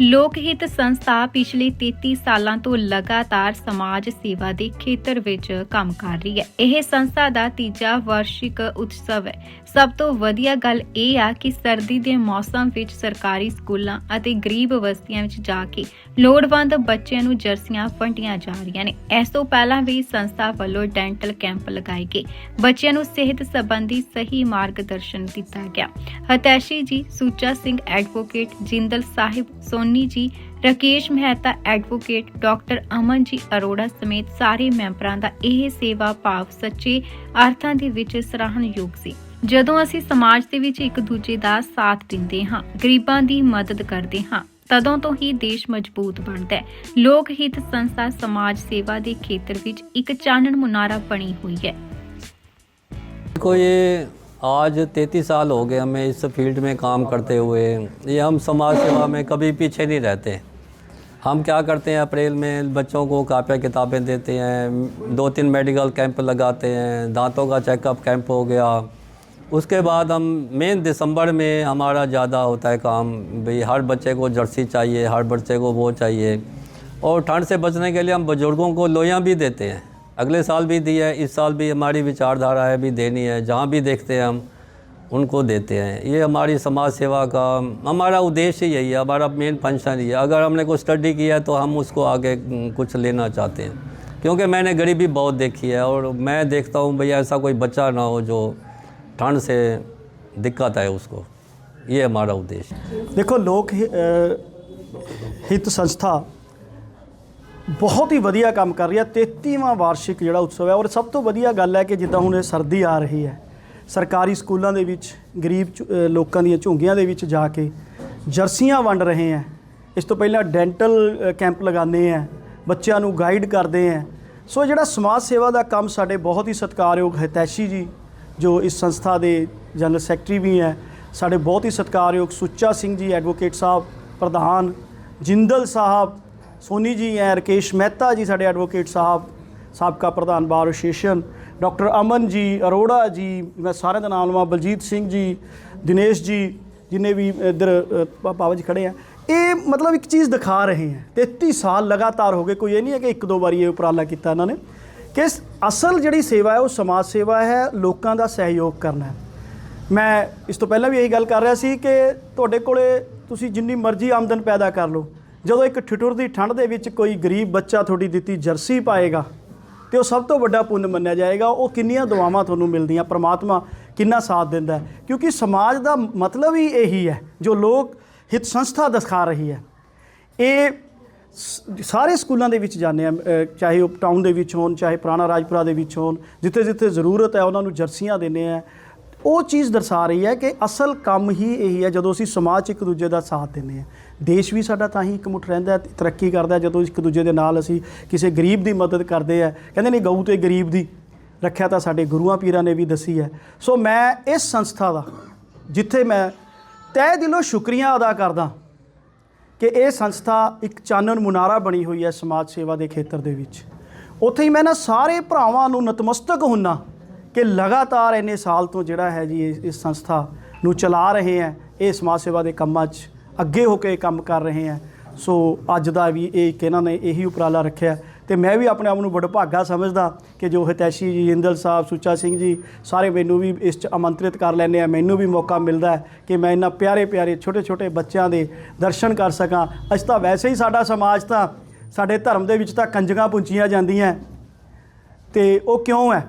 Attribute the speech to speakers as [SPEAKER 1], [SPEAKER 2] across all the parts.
[SPEAKER 1] ਲੋਕ ਹਿੱਤ ਸੰਸਥਾ ਪਿਛਲੇ 33 ਸਾਲਾਂ ਤੋਂ ਲਗਾਤਾਰ ਸਮਾਜ ਸੇਵਾ ਦੇ ਖੇਤਰ ਵਿੱਚ ਕੰਮ ਕਰ ਰਹੀ ਹੈ। ਇਹ ਸੰਸਥਾ ਦਾ ਤੀਜਾ ਵਾਰਸ਼ਿਕ ਉਤਸਵ ਹੈ। ਸਭ ਤੋਂ ਵਧੀਆ ਗੱਲ ਇਹ ਆ ਕਿ ਸਰਦੀ ਦੇ ਮੌਸਮ ਵਿੱਚ ਸਰਕਾਰੀ ਸਕੂਲਾਂ ਅਤੇ ਗਰੀਬ ਬਸਤੀਆਂ ਵਿੱਚ ਜਾ ਕੇ ਲੋੜਵੰਦ ਬੱਚਿਆਂ ਨੂੰ ਜਰਸੀਆਂ ਵੰਡੀਆਂ ਜਾ ਰਹੀਆਂ ਨੇ। ਇਸ ਤੋਂ ਪਹਿਲਾਂ ਵੀ ਸੰਸਥਾ ਵੱਲੋਂ ਡੈਂਟਲ ਕੈਂਪ ਲਗਾਏ ਗਏ। ਬੱਚਿਆਂ ਨੂੰ ਸਿਹਤ ਸੰਬੰਧੀ ਸਹੀ ਮਾਰਗਦਰਸ਼ਨ ਦਿੱਤਾ ਗਿਆ। ਹਤੈਸ਼ੀ ji, Sucha Singh advocate Jindal Sahib, Soni Soni ji, Rakesh Mehta advocate, doctor Aman ji Arora ਸਮੇਤ ਸਾਰੇ ਮੈਂਬਰਾਂ ਦਾ ਇਹ ਸੇਵਾ ਭਾਵ ਸੱਚੇ ਅਰਥਾਂ ਦੇ ਵਿੱਚ ਸਰਾਹਣਯੋਗ ਸੀ। ਜਦੋਂ ਅਸੀਂ ਸਮਾਜ ਦੇ ਵਿੱਚ ਇੱਕ ਦੂਜੇ ਦਾ ਸਾਥ ਦਿੰਦੇ ਹਾਂ, ਗਰੀਬਾਂ ਦੀ ਮਦਦ ਕਰਦੇ ਹਾਂ, ਤਦੋਂ ਤੋਂ ਹੀ ਦੇਸ਼ ਮਜ਼ਬੂਤ ਬਣਦਾ ਹੈ। ਲੋਕ ਹਿੱਤ ਸੰਸਥਾ ਸਮਾਜ ਸੇਵਾ ਦੇ ਖੇਤਰ ਵਿੱਚ ਇੱਕ ਚਾਨਣ ਮੁਨਾਰਾ ਬਣੀ ਹੋਈ ਹੈ।
[SPEAKER 2] ਕੋਈ आज तैंतीस साल हो गए हमें इस फ़ील्ड में काम करते हुए। ये हम समाज सेवा में कभी पीछे नहीं रहते। हम क्या करते हैं, अप्रैल में बच्चों को कापियाँ किताबें देते हैं, दो तीन मेडिकल कैंप लगाते हैं, दांतों का चेकअप कैंप हो गया। उसके बाद हम मेन दिसंबर में हमारा ज़्यादा होता है काम, भाई हर बच्चे को जर्सी चाहिए, हर बच्चे को वो चाहिए। और ठंड से बचने के लिए हम बुज़ुर्गों को लोइयाँ भी देते हैं। अगले साल भी दी है, इस साल भी हमारी विचारधारा है, भी देनी है, जहाँ भी देखते हैं हम, उनको देते हैं। ये हमारी समाज सेवा का, हमारा उद्देश्य यही है, हमारा मेन फ़ंक्शन ही है। अगर हमने कुछ स्टडी किया है तो हम उसको आगे कुछ लेना चाहते हैं। क्योंकि मैंने गरीबी बहुत देखी है और मैं देखता हूँ भैया ऐसा कोई बच्चा ना हो जो ठंड से दिक्कत आए उसको। ये हमारा उद्देश्य।
[SPEAKER 3] देखो, लोक हित संस्था ਬਹੁਤ ਹੀ ਵਧੀਆ ਕੰਮ ਕਰ ਰਹੀ ਹੈ। 33ਵਾਂ ਵਾਰਸ਼ਿਕ ਜਿਹੜਾ ਉਤਸਵ ਹੈ, ਔਰ ਸਭ ਤੋਂ ਵਧੀਆ ਗੱਲ ਹੈ ਕਿ ਜਿੱਦਾਂ ਹੁਣ ਇਹ ਸਰਦੀ ਆ ਰਹੀ ਹੈ, ਸਰਕਾਰੀ ਸਕੂਲਾਂ ਦੇ ਵਿੱਚ, ਗਰੀਬ ਝੁ- ਲੋਕਾਂ ਦੀਆਂ ਝੁੰਗੀਆਂ ਦੇ ਵਿੱਚ ਜਾ ਕੇ ਜਰਸੀਆਂ ਵੰਡ ਰਹੇ ਹੈ। ਇਸ ਤੋਂ ਪਹਿਲਾਂ ਡੈਂਟਲ ਕੈਂਪ ਲਗਾਉਂਦੇ ਹੈ, ਬੱਚਿਆਂ ਨੂੰ ਗਾਈਡ ਕਰਦੇ ਹੈ। ਸੋ ਜਿਹੜਾ ਸਮਾਜ ਸੇਵਾ ਦਾ ਕੰਮ ਸਾਡੇ ਬਹੁਤ ਹੀ ਸਤਿਕਾਰਯੋਗ ਹਿਤੈਸ਼ੀ ਜੀ, ਜੋ ਇਸ ਸੰਸਥਾ ਦੇ ਜਨਰਲ ਸੈਕਟਰੀ ਵੀ ਹੈ, ਸਾਡੇ ਬਹੁਤ ਹੀ ਸਤਿਕਾਰਯੋਗ ਸੁੱਚਾ ਸਿੰਘ ਜੀ, ਐਡਵੋਕੇਟ ਸਾਹਿਬ, ਪ੍ਰਧਾਨ, ਜਿੰਦਲ ਸਾਹਿਬ ਸੋਨੀ ਜੀ ਹੈ ਰਕੇਸ਼ ਮਹਿਤਾ ਜੀ ਸਾਡੇ ਐਡਵੋਕੇਟ ਸਾਹਿਬ ਸਾਬਕਾ ਪ੍ਰਧਾਨ bar association doctor Aman ji Arora ji ਮੈਂ ਸਾਰਿਆਂ ਦਾ ਨਾਮ ਲਵਾਂ ਬਲਜੀਤ ਸਿੰਘ ਜੀ ਦਿਨੇਸ਼ ਜੀ ਜਿਨੇ ਵੀ ਇੱਧਰ ਅ, ਪਾ- ਪਾਵਾ ਜੀ ਖੜੇ ਆ। ਇਹ ਮਤਲਬ ਇੱਕ ਚੀਜ਼ ਦਿਖਾ ਰਹੇ ਹੈ 33 ਸਾਲ ਲਗਾਤਾਰ ਹੋ ਗਏ ਕੋਈ ਇਹ ਨਹੀਂ ਹੈ ਕਿ ਇੱਕ ਦੋ ਵਾਰੀ ਇਹ ਉਪਰਾਲਾ ਕੀਤਾ ਇਹਨਾਂ ਨੇ ਕਿ ਅਸਲ ਜਿਹੜੀ ਸੇਵਾ ਹੈ ਉਹ ਸਮਾਜ ਸੇਵਾ ਹੈ ਲੋਕਾਂ ਦਾ ਸਹਿਯੋਗ ਕਰਨਾ ਹੈ। ਮੈਂ ਇਸ ਤੋਂ ਪਹਿਲਾਂ ਵੀ ਇਹੀ ਗੱਲ ਕਰ ਰਿਹਾ ਸੀ ਕਿ ਤੁਹਾਡੇ ਕੋਲੇ ਤੁਸੀਂ ਜਿੰਨੀ ਮਰਜ਼ੀ ਆਮਦਨ ਪੈਦਾ ਕਰ ਲਓ ਜਦੋਂ ਇੱਕ ਠਿਠੁਰ ਦੀ ਠੰਡ ਦੇ ਵਿੱਚ ਕੋਈ ਗਰੀਬ ਬੱਚਾ ਤੁਹਾਡੀ ਦਿੱਤੀ ਜਰਸੀ ਪਾਏਗਾ ਤੇ ਉਹ ਸਭ ਤੋਂ ਵੱਡਾ ਪੁੰਨ ਮੰਨਿਆ ਜਾਏਗਾ, ਉਹ ਕਿੰਨੀਆਂ ਦੁਆਵਾਂ ਤੁਹਾਨੂੰ ਮਿਲਦੀਆਂ, ਪ੍ਰਮਾਤਮਾ ਕਿੰਨਾ ਸਾਥ ਦਿੰਦਾ ਕਿਉਂਕਿ ਸਮਾਜ ਦਾ ਮਤਲਬ ਹੀ ਇਹੀ ਹੈ, ਜੋ ਲੋਕ ਹਿਤ ਸੰਸਥਾ ਦਿਖਾ ਰਹੀ ਹੈ। ਇਹ ਸਾਰੇ ਸਕੂਲਾਂ ਦੇ ਵਿੱਚ ਜਾਂਦੇ ਆ ਚਾਹੇ ਉਹ ਟਾਊਨ ਦੇ ਵਿੱਚ ਹੋਣ, ਚਾਹੇ ਪੁਰਾਣਾ ਰਾਜਪੁਰਾ ਦੇ ਵਿੱਚ ਹੋਣ ਜਿੱਥੇ ਜਿੱਥੇ ਜ਼ਰੂਰਤ ਹੈ, ਉਹਨਾਂ ਨੂੰ ਜਰਸੀਆਂ ਦਿੰਦੇ ਆ। ਉਹ ਚੀਜ਼ ਦਰਸਾ ਰਹੀ ਹੈ ਕਿ ਅਸਲ ਕੰਮ ਹੀ ਇਹੀ ਹੈ ਜਦੋਂ ਅਸੀਂ ਸਮਾਜ 'ਚ ਇੱਕ ਦੂਜੇ ਦਾ ਸਾਥ ਦਿੰਦੇ ਹਾਂ। ਦੇਸ਼ ਵੀ ਸਾਡਾ ਤਾਂ ਹੀ ਇਕਮੁੱਠ ਰਹਿੰਦਾ ਹੈ, ਤਰੱਕੀ ਕਰਦਾ ਜਦੋਂ ਇੱਕ ਦੂਜੇ ਦੇ ਨਾਲ ਅਸੀਂ ਕਿਸੇ ਗਰੀਬ ਦੀ ਮਦਦ ਕਰਦੇ ਆ ਕਹਿੰਦੇ ਨੇ ਗਊ ਤੇ ਗਰੀਬ ਦੀ ਰੱਖਿਆ ਤਾਂ ਸਾਡੇ ਗੁਰੂਆਂ ਪੀਰਾਂ ਨੇ ਵੀ ਦੱਸੀ ਹੈ। ਸੋ ਮੈਂ ਇਸ ਸੰਸਥਾ ਦਾ ਜਿੱਥੇ ਮੈਂ ਤਹਿ ਦਿਲੋਂ ਸ਼ੁਕਰੀਆ ਅਦਾ ਕਰਦਾ ਕਿ ਇਹ ਸੰਸਥਾ ਇੱਕ ਚਾਨਣ ਮੁਨਾਰਾ ਬਣੀ ਹੋਈ ਹੈ ਸਮਾਜ ਸੇਵਾ ਦੇ ਖੇਤਰ ਦੇ ਵਿੱਚ। ਉੱਥੇ ਹੀ ਮੈਂ ਨਾ ਸਾਰੇ ਭਰਾਵਾਂ ਨੂੰ ਨਤਮਸਤਕ ਹੁੰਨਾ। ਕਿ ਲਗਾਤਾਰ ਇੰਨੇ ਸਾਲ ਤੋਂ ਜਿਹੜਾ ਹੈ ਜੀ ਇਸ ਇਸ ਸੰਸਥਾ ਨੂੰ ਚਲਾ ਰਹੇ ਹੈ, ਇਹ ਸਮਾਜ ਸੇਵਾ ਦੇ ਕੰਮਾਂ 'ਚ ਅੱਗੇ ਹੋ ਕੇ ਕੰਮ ਕਰ ਰਹੇ ਹੈ। ਸੋ ਅੱਜ ਦਾ ਵੀ ਇਹ ਇੱਕ ਇਹਨਾਂ ਨੇ ਇਹੀ ਉਪਰਾਲਾ ਰੱਖਿਆ ਤੇ ਮੈਂ ਵੀ ਆਪਣੇ ਆਪ ਨੂੰ ਬੜਾ ਭਾਗਾ ਸਮਝਦਾ ਕਿ ਜੋ ਹਿਤੈਸ਼ੀ ਜੀ ਜਿੰਦਲ ਸਾਹਿਬ, ਸੁੱਚਾ ਸਿੰਘ ਜੀ, ਸਾਰੇ ਮੈਨੂੰ ਵੀ ਇਸ 'ਚ ਆਮੰਤਰਿਤ ਕਰ ਲੈਂਦੇ ਆ। ਮੈਨੂੰ ਵੀ ਮੌਕਾ ਮਿਲਦਾ ਹੈ ਕਿ ਮੈਂ ਇਹਨਾਂ ਪਿਆਰੇ ਪਿਆਰੇ ਛੋਟੇ ਛੋਟੇ ਬੱਚਿਆਂ ਦੇ ਦਰਸ਼ਨ ਕਰ ਸਕਾਂ। ਅੱਜ ਤਾਂ ਵੈਸੇ ਹੀ ਸਾਡਾ ਸਮਾਜ ਤਾਂ ਸਾਡੇ ਧਰਮ ਦੇ ਵਿੱਚ ਤਾਂ ਕੰਜਕਾਂ ਪੁੰਚੀਆਂ ਜਾਂਦੀਆਂ ਤੇ ਉਹ ਕਿਉਂ ਹੈ?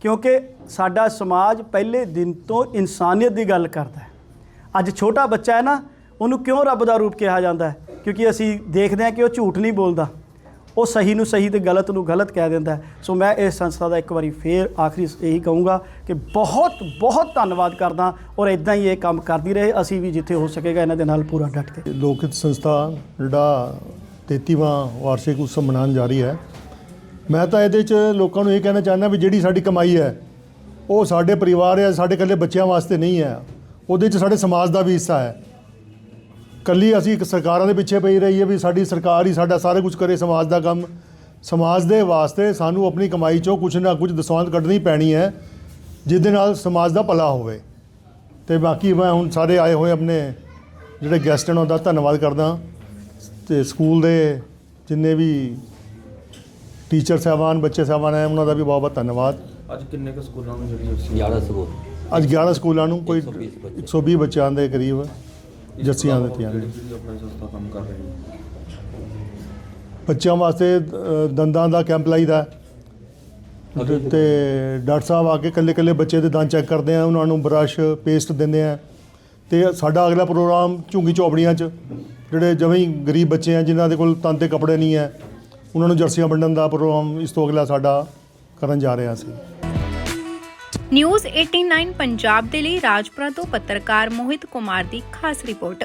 [SPEAKER 3] ਕਿਉਂਕਿ ਸਾਡਾ ਸਮਾਜ ਪਹਿਲੇ ਦਿਨ ਤੋਂ ਇਨਸਾਨੀਅਤ ਦੀ ਗੱਲ ਕਰਦਾ ਹੈ। ਅੱਜ ਛੋਟਾ ਬੱਚਾ ਹੈ ਨਾ, ਉਹਨੂੰ ਕਿਉਂ ਰੱਬ ਦਾ ਰੂਪ ਕਿਹਾ ਜਾਂਦਾ ਹੈ? ਕਿਉਂਕਿ ਅਸੀਂ ਦੇਖਦੇ ਹਾਂ ਕਿ ਉਹ ਝੂਠ ਨਹੀਂ ਬੋਲਦਾ। ਉਹ ਸਹੀ ਨੂੰ ਸਹੀ ਤੇ ਗਲਤ ਨੂੰ ਗਲਤ ਕਹਿ ਦਿੰਦਾ ਸੋ ਮੈਂ ਇਸ ਸੰਸਥਾ ਦਾ ਇੱਕ ਵਾਰੀ ਫੇਰ ਆਖਰੀ ਇਹੀ ਕਹੂੰਗਾ ਕਿ ਬਹੁਤ ਬਹੁਤ ਧੰਨਵਾਦ ਕਰਦਾ ਔਰ ਇਦਾਂ ਹੀ ਇਹ ਕੰਮ ਕਰਦੀ ਰਹੇ। ਅਸੀਂ ਵੀ ਜਿੱਥੇ ਹੋ ਸਕੇਗਾ, ਇਹਨਾਂ ਦੇ ਨਾਲ ਪੂਰਾ ਡਟ ਕੇ।
[SPEAKER 4] ਲੋਕਿਤ ਸੰਸਥਾ, ਜਿਹੜਾ 33ਵਾਂ ਵਾਰਸ਼ਿਕ ਉਤਸਵ ਮਨਾਉਣ ਜਾ ਰਹੀ ਹੈ ਮੈਂ ਤਾਂ ਇਹਦੇ 'ਚ ਲੋਕਾਂ ਨੂੰ ਇਹ ਕਹਿਣਾ ਚਾਹੁੰਦਾ ਵੀ ਜਿਹੜੀ ਸਾਡੀ ਕਮਾਈ ਹੈ, ਉਹ ਸਾਡੇ ਪਰਿਵਾਰ ਹੈ ਸਾਡੇ ਇਕੱਲੇ ਬੱਚਿਆਂ ਵਾਸਤੇ ਨਹੀਂ ਹੈ। ਉਹਦੇ 'ਚ ਸਾਡੇ ਸਮਾਜ ਦਾ ਵੀ ਹਿੱਸਾ ਹੈ। ਕੱਲੀ ਅਸੀਂ ਇੱਕ ਸਰਕਾਰਾਂ ਦੇ ਪਿੱਛੇ ਪਈ ਰਹੀ ਹੈ ਵੀ ਸਾਡੀ ਸਰਕਾਰ ਹੀ ਸਾਡਾ ਸਾਰਾ ਕੁਝ ਕਰੇ ਸਮਾਜ ਦਾ ਕੰਮ। ਸਮਾਜ ਦੇ ਵਾਸਤੇ ਸਾਨੂੰ ਆਪਣੀ ਕਮਾਈ 'ਚੋਂ ਕੁਝ ਨਾ ਕੁਝ ਦਸਵੰਧ ਕੱਢਣੀ ਪੈਣੀ ਹੈ, ਜਿਹਦੇ ਨਾਲ ਸਮਾਜ ਦਾ ਭਲਾ ਹੋਵੇ। ਤੇ ਬਾਕੀ ਮੈਂ ਹੁਣ ਸਾਰੇ ਆਏ ਹੋਏ ਆਪਣੇ ਜਿਹੜੇ ਗੈਸਟ ਨੇ ਉਹਦਾ ਧੰਨਵਾਦ ਕਰਦਾ। ਤੇ ਸਕੂਲ ਦੇ ਜਿੰਨੇ ਵੀ ਟੀਚਰ ਸਾਹਿਬਾਨ ਬੱਚੇ ਸਾਹਿਬਾਨ ਆਏ ਉਹਨਾਂ ਦਾ ਵੀ ਬਹੁਤ ਬਹੁਤ ਧੰਨਵਾਦ।
[SPEAKER 5] ਅੱਜ ਕਿੰਨੇ ਕੁ ਸਕੂਲਾਂ ਨੂੰ ਜਿਹੜੀ ਅਸੀਂ
[SPEAKER 2] 11 ਸਕੂਲ।
[SPEAKER 4] ਅੱਜ 11 ਸਕੂਲਾਂ ਨੂੰ ਕੋਈ
[SPEAKER 2] 120
[SPEAKER 4] ਬੱਚਿਆਂ ਦੇ ਕਰੀਬ
[SPEAKER 5] ਜੱਸੀ
[SPEAKER 4] ਦਿੱਤੀਆਂ ਨੇ
[SPEAKER 5] ਆਪਣੀ
[SPEAKER 4] ਬੱਚਿਆਂ ਵਾਸਤੇ ਦੰਦਾਂ ਦਾ ਕੈਂਪ ਲਾਈਦਾ ਤੇ ਡਾਕਟਰ ਸਾਹਿਬ ਆ ਕੇ ਕੱਲੇ ਕੱਲੇ ਬੱਚੇ ਦੇ ਦੰਦ ਚੈੱਕ ਕਰਦੇ ਆ ਉਹਨਾਂ ਨੂੰ ਬਰਸ਼ ਪੇਸਟ ਦਿੰਦੇ ਆ ਤੇ ਸਾਡਾ ਅਗਲਾ ਪ੍ਰੋਗਰਾਮ ਝੁੰਗੀ ਚੌਪੜੀਆਂ 'ਚ ਜਿਹੜੇ ਜਵੇਂ ਗਰੀਬ ਬੱਚੇ ਆ ਜਿਨ੍ਹਾਂ ਦੇ ਕੋਲ ਤਨ ਕੱਪੜੇ ਨਹੀਂ ਆ ਉਹਨਾਂ ਨੂੰ ਜਰਸੀਆਂ ਵੰਡਣ ਦਾ ਪ੍ਰੋਗਰਾਮ ਇਸ ਤੋਂ ਅਗਲਾ ਸਾਡਾ ਕਰਨ ਜਾ ਰਿਹਾ ਸੀ।
[SPEAKER 1] ਨਿਊਜ਼ 89 ਪੰਜਾਬ ਦੇ ਲਈ ਰਾਜਪੁਰਾ ਤੋਂ ਪੱਤਰਕਾਰ ਮੋਹਿਤ ਕੁਮਾਰ ਦੀ ਖਾਸ ਰਿਪੋਰਟ।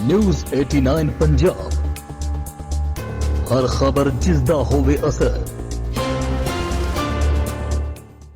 [SPEAKER 6] ਨਿਊਜ਼ 89 ਪੰਜਾਬ। ਹਰ ਖਬਰ ਜਿਸ ਦਾ ਹੋਵੇ ਅਸਰ।